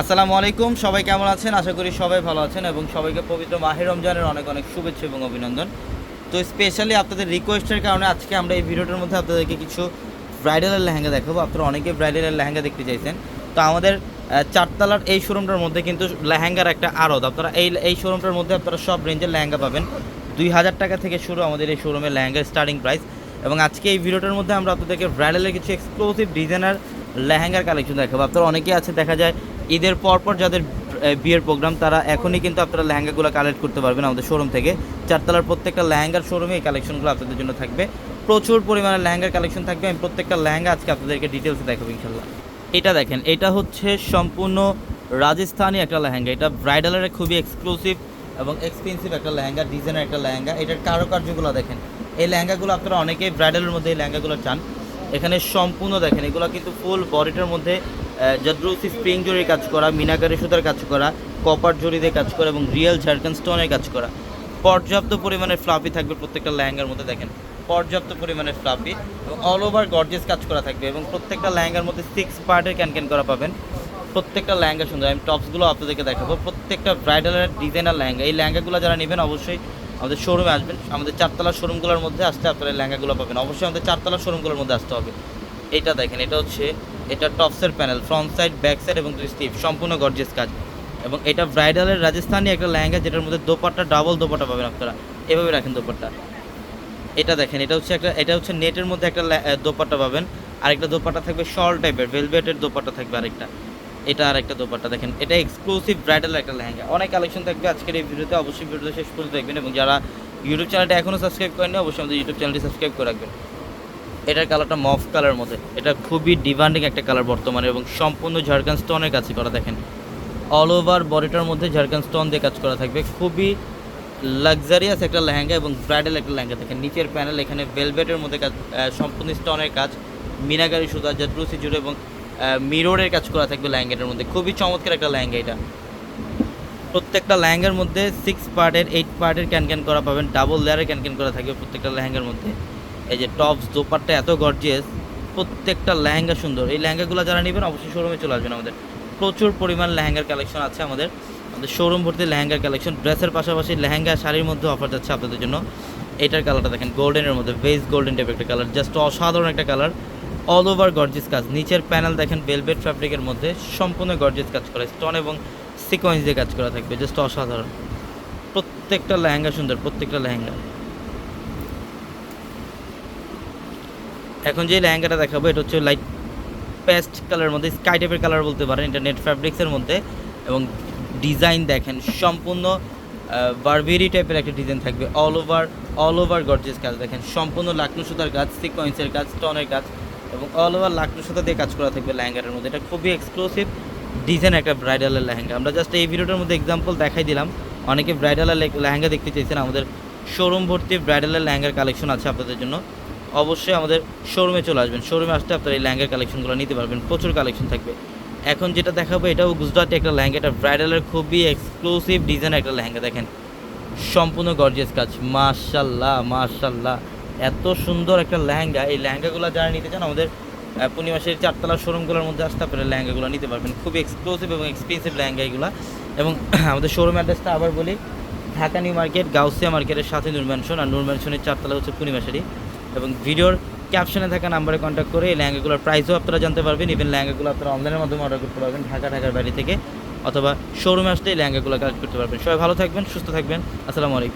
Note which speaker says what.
Speaker 1: আসসালামু আলাইকুম, সবাই কেমন আছেন? আশা করি সবাই ভালো আছেন এবং সবাইকে পবিত্র মাহের রমজানের অনেক অনেক শুভেচ্ছা এবং অভিনন্দন। তো স্পেশালি আপনাদের রিকোয়েস্টের কারণে আজকে আমরা এই ভিডিওটার মধ্যে আপনাদেরকে কিছু ব্রাইডালের লেহেঙ্গা দেখাবো। আপনারা অনেকে ব্রাইডালের লেহেঙ্গা দেখতে চাইছেন। তো আমাদের চারতলার এই শোরুমটার মধ্যে কিন্তু লেহেঙ্গার একটা আড়ত। আপনারা এই এই শোরুমটার মধ্যে আপনারা সব রেঞ্জের লেহেঙ্গা পাবেন। দুই হাজার টাকা থেকে শুরু আমাদের এই শোরুমের লেহেঙ্গার স্টার্টিং প্রাইস এবং আজকে এই ভিডিওটার মধ্যে আমরা আপনাদেরকে ব্রাইডালের কিছু এক্সক্লুসিভ ডিজাইনার লেহেঙ্গার কালেকশন দেখাবো। আপনারা অনেকেই আছে, দেখা যায় ঈদের পরপর যাদের বিয়ের প্রোগ্রাম তারা এখনই কিন্তু আপনারা লেহেঙ্গাগুলো কালেক্ট করতে পারবেন আমাদের শোরুম থেকে। চারতলার প্রত্যেকটা লেহেঙ্গার শোরুমে এই কালেকশনগুলো আপনাদের জন্য থাকবে। প্রচুর পরিমাণে লেহেঙ্গার কালেকশন থাকবে। আমি প্রত্যেকটা লেহেঙ্গা আজকে আপনাদেরকে ডিটেলসে দেখাবো ইনশাল্লাহ এটা দেখেন, এটা হচ্ছে সম্পূর্ণ রাজস্থানি একটা লেহেঙ্গা। এটা ব্রাইডালের খুবই এক্সক্লুসিভ এবং এক্সপেন্সিভ একটা লেহেঙ্গা ডিজাইনের একটা লেহেঙ্গা। এটার কারুকার্যগুলো দেখেন, এই লেহেঙ্গাগুলো আপনারা অনেকেই ব্রাইডালের মধ্যে এই লেহেঙ্গাগুলো চান। এখানে সম্পূর্ণ দেখেন, এগুলো কিন্তু ফুল বডিটার মধ্যে জদ্রুসি স্প্রিং জরির কাজ করা, মিনাকারি সুতার কাজ করা কপার জরি দিয়ে কাজ করা এবং রিয়েল ঝাড়খান স্টোনের কাজ করা। পর্যাপ্ত পরিমাণে ফ্লাফি থাকবে প্রত্যেকটা লেহেঙ্গার মধ্যে, দেখেন। পর্যাপ্ত পরিমাণে ফ্লাফি এবং অল ওভার গর্জেস কাজ করা থাকবে এবং প্রত্যেকটা লেহেঙ্গার মধ্যে সিক্স পার্টের ক্যান ক্যান করা পাবেন। প্রত্যেকটা লেহেঙ্গা সুন্দর। আমি টপসগুলো আপনাদেরকে দেখাবো। প্রত্যেকটা ব্রাইডালের ডিজাইনার লেহেঙ্গা। এই লেহেঙ্গাগুলো যারা নেবেন, অবশ্যই আমাদের শোরুমে আসবেন। আমাদের চারতলা শোরুমগুলোর মধ্যে আসতে আপনারা লেহেঙ্গাগুলো পাবেন। অবশ্যই আমাদের চারতলা শোরুমগুলোর মধ্যে আসতে হবে। এটা দেখেন, এটা হচ্ছে এটা টপসের panel front side back side এবং দুই স্টিপ সম্পূর্ণ গর্জিয়াস কাজ। এবং এটা ব্রাইডালের রাজস্থানি একটা লেহেঙ্গা, যেটার মধ্যে দোপাট্টা ডাবল দোপাট্টা পাবেন আপনারা। এভাবে রাখেন দোপাট্টা। এটা দেখেন, এটা হচ্ছে একটা, এটা হচ্ছে নেটের মধ্যে একটা দোপাট্টা পাবেন। আরেকটা দোপাট্টা থাকবে শল টাইপের ভেলভেটের দোপাট্টা থাকবে আরেকটা। এটা আর একটা দোপাট্টা, দেখেন। এটা এক্সক্লুসিভ ব্রাইডাল একটা লেহেঙ্গা। অনেক কালেকশন থাকবে আজকের এই ভিডিওতে, অবশ্যই ভিডিওতে শেষ করে দেখবেন এবং যারা ইউটিউব চ্যানেলটা এখনও সাবস্ক্রাইব করেননি, অবশ্যই আমাদের ইউটিউব চ্যানেলটি সাবস্ক্রাইব করে রাখবেন। এটার কালারটা মফ কালার মধ্যে। এটা খুবই ডিমান্ডিং একটা কালার বর্তমানে এবং সম্পূর্ণ ঝাড়খান স্টোনের কাছে করা দেখেন। অল ওভার বডিটার মধ্যে ঝাড়খান স্টোন দিয়ে কাজ করা থাকবে। খুবই লাক্সারিয়াস একটা লেহেঙ্গা এবং ব্রাইডাল একটা লেহেঙ্গা দেখেন। নিচের প্যানেল এখানে ভেলভেটের মধ্যে কাজ সম্পূর্ণ স্টোনের কাজ। মিনাগারি সুতা জাদ্রুসি জুড়ে এবং মিররের কাজ করা থাকবে লেহেঙ্গাটার মধ্যে। খুবই চমৎকার একটা লেহেঙ্গা এটা। প্রত্যেকটা লেহেঙ্গার মধ্যে সিক্স পার্টের এইট পার্টের ক্যান ক্যান করা পাবেন। ডাবল লেয়ারের ক্যান ক্যান করা থাকবে প্রত্যেকটা লেহেঙ্গার মধ্যে। এই যে টপস দোপারটা এত গর্জিয়াস প্রত্যেকটা লেহেঙ্গা সুন্দর। এই লেহেঙ্গাগুলো যারা নেবেন, অবশ্যই শোরুমে চলে আসবেন আমাদের। প্রচুর পরিমাণ লেহেঙ্গার কালেকশন আছে আমাদের। আমাদের শোরুম ভর্তি লেহেঙ্গার কালেকশন ড্রেসের পাশাপাশি লেহেঙ্গা শাড়ির মধ্যে অফার যাচ্ছে আপনাদের জন্য। এটার কালারটা দেখেন গোল্ডেনের মধ্যে বেস গোল্ডেন টাইপের একটা কালার জাস্ট অসাধারণ একটা কালার অল ওভার গর্জিস কাজ। নিচের প্যানেল দেখেন বেলভেট ফ্যাব্রিকের মধ্যে সম্পূর্ণ গর্জিস কাজ করা স্টোন এবং সিকোয়েন্স দিয়ে কাজ করা থাকবে জাস্ট অসাধারণ। প্রত্যেকটা লেহেঙ্গা সুন্দর, প্রত্যেকটা লেহেঙ্গা। এখন যে লেহেঙ্গাটা দেখাবো, এটা হচ্ছে লাইট পেস্ট কালারের মধ্যে স্কাই টাইপের কালার বলতে পারেন, এটা নেট ফ্যাব্রিক্সের মধ্যে। এবং ডিজাইন দেখেন, সম্পূর্ণ বারবেরি টাইপের একটা ডিজাইন থাকবে all over all over gorgeous কাজ। দেখেন, সম্পূর্ণ লাকনু সুতার কাজ সিকোয়েন্সের কাজ টনের কাজ, এবং অল ওভার লাকনু সুতা দিয়ে কাজ করা থাকবে লেহেঙ্গাটার মধ্যে। এটা খুবই এক্সক্লুসিভ ডিজাইন একটা ব্রাইডালের লেহেঙ্গা। আমরা জাস্ট এই ভিডিওটার মধ্যে এক্সাম্পল দেখাই দিলাম। অনেকে ব্রাইডালের লেহেঙ্গা দেখতে চাইছেন, আমাদের শোরুম ভর্তি ব্রাইডালের লেহেঙ্গার কালেকশন আছে আপনাদের জন্য। অবশ্যই আমাদের শোরুমে চলে আসবেন। শোরুমে আসতে আপনারা এই লেহেঙ্গার কালেকশনগুলো নিতে পারবেন। প্রচুর কালেকশন থাকবে। এখন যেটা দেখাবো, এটাও গুজরাটি একটা লেহেঙ্গা এটা ব্রাইডালের খুবই এক্সক্লুসিভ ডিজাইনের একটা লেহেঙ্গা দেখেন। সম্পূর্ণ গর্জিয়াস কাজ। মাশাল্লাহ মাশাল্লাহ এত সুন্দর একটা লেহেঙ্গা এই লেহেঙ্গাগুলো যারা নিতে চান, আমাদের পূর্ণিমাসের চারতলা শোরুমগুলোর মধ্যে আসতে আপনারা লেহেঙ্গাগুলো নিতে পারবেন। খুবই এক্সক্লুসিভ এবং এক্সপেন্সিভ লেহেঙ্গা এগুলো। এবং আমাদের শোরুম অ্যাড্রেসটা আবার বলি, ঢাকা নিউ মার্কেট, গাউসিয়া মার্কেটের সাথে নূর ম্যানশন আর নূর ম্যানশনের চারতলা হচ্ছে পূর্ণিমাশারি এবং ভিডিওর ক্যাপশনে থাকা নাম্বারে কন্ট্যাক্ট করে এই ল্যাঙ্গাগুলোর প্রাইসও আপনারা জানতে পারবেন। ইভেন ল্যাঙ্গাগুলো আপনারা অনলাইনের মাধ্যমে অর্ডার করতে পারবেন, ঢাকা, ঢাকার বাড়ি থেকে অথবা শোরুমে আসলে এই ল্যাঙ্গাগুলো কালেক্ট করতে পারবেন। সবাই ভালো থাকবেন, সুস্থ থাকবেন। আসসালামু আলাইকুম।